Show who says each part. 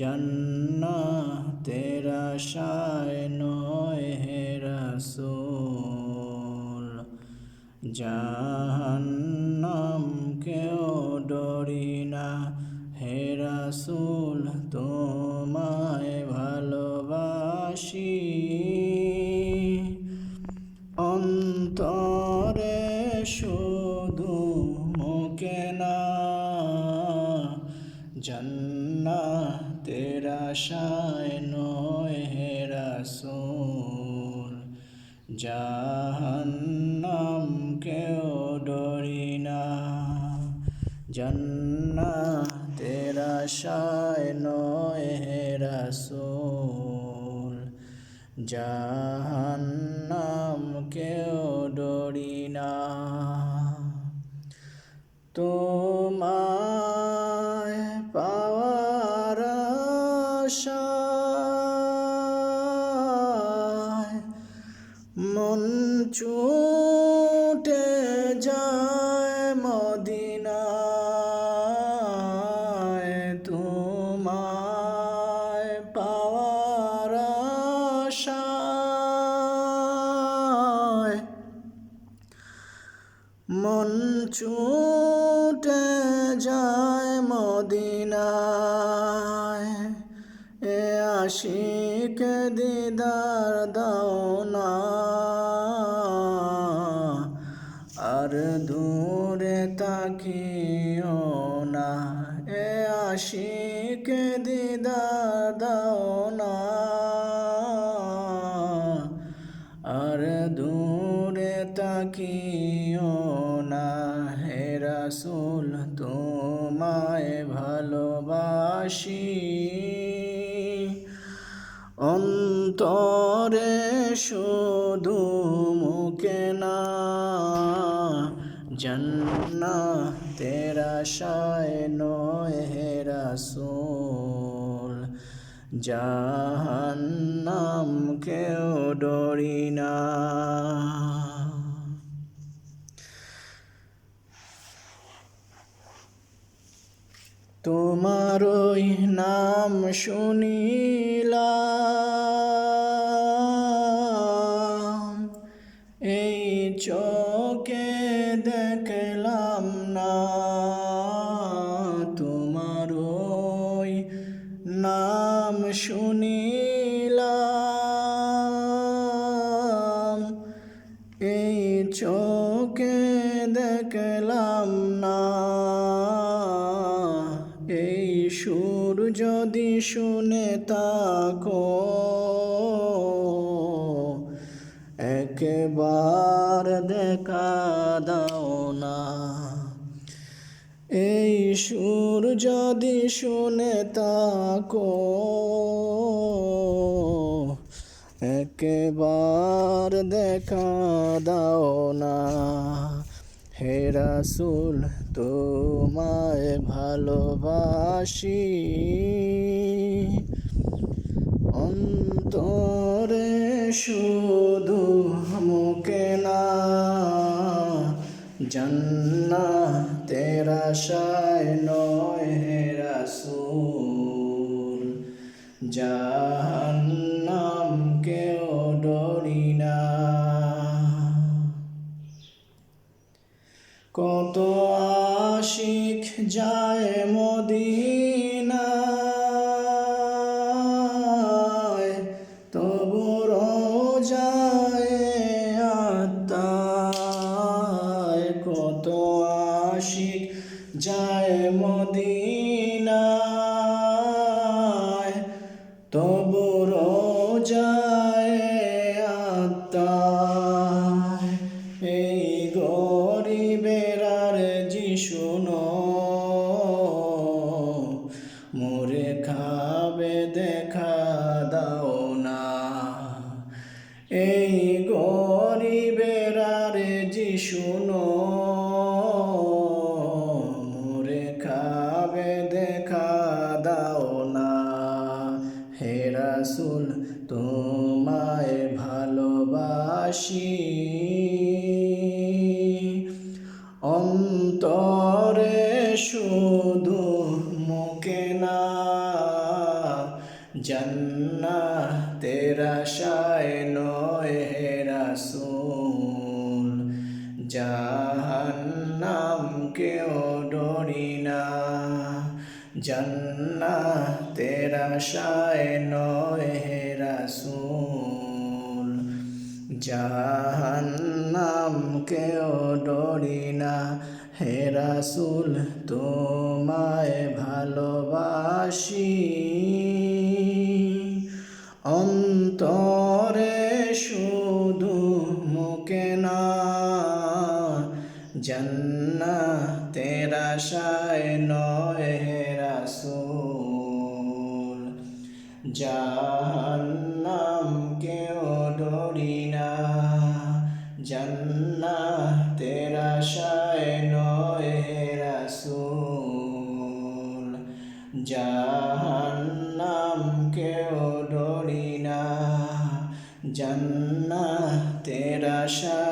Speaker 1: জন্নাতের আশায় নয় হে রাসূল। জাহান্নাম রাসূল জাহান্নাম কেউ ডরি না। জন্নাতের আশায় নয় হে রাসূল, জাহান্নাম কেউ ডরি না। তোমায় ছুটে যায় মদিনায়। এ আশিক দিদার দাও না আর দূরে তাকিও না। এ আশিক দিদার দাও না আর দূরে তাকিও না। রাসূল তোমায় ভালোবাসি। অন্তরে শুধু মুখে না, জন্নাতের আশায় নয় হে রাসূল। জাহান্নাম কেউ ডরি না। তোমার ওই নাম শুনিলাম। এই চোখে দেখলাম না তোমার ওই নাম শুনিলাম। এই চোখে দেখলাম না সুর যদি শুনে তাকো, একবার দেখা দাও না। এই সুর যদি শুনে তাকো, একবার দেখা দাও না। হে রাসূল তোমায় ভালোবাসি। অন্তরে শুধু মুখে না জন্নাতের আশায় নয় হে রাসূল। জাহান্নাম যায় মদিনায় তবু যায় আত্মায় কত আশিক যায় মদিনায় তবু যায় আত্মায় এই গরিবের যিশু নয় আরে যিশুনো মোরে খাবে দেখা দাও না। হে রাসূল, তোমায় ভালোবাসি। অন্তরে শুধু মুখে না জন্না তেরা শায় নয় হে রাসূল। জাহান্নাম কেউ ডরি না। জন্না তেরা শায় নয় হে রাসূল। জাহান্নাম কেউ ডরি না। হে রাসূল, তোমায় ভালোবাসি। অন্তরে তেরা শায় নয় রাসূল জাহান্নাম কেউ ডরি না জন্না তেরা শায় নয় রাসূল জাহান্নাম কেউ ডরি না জন্না তেরা শায়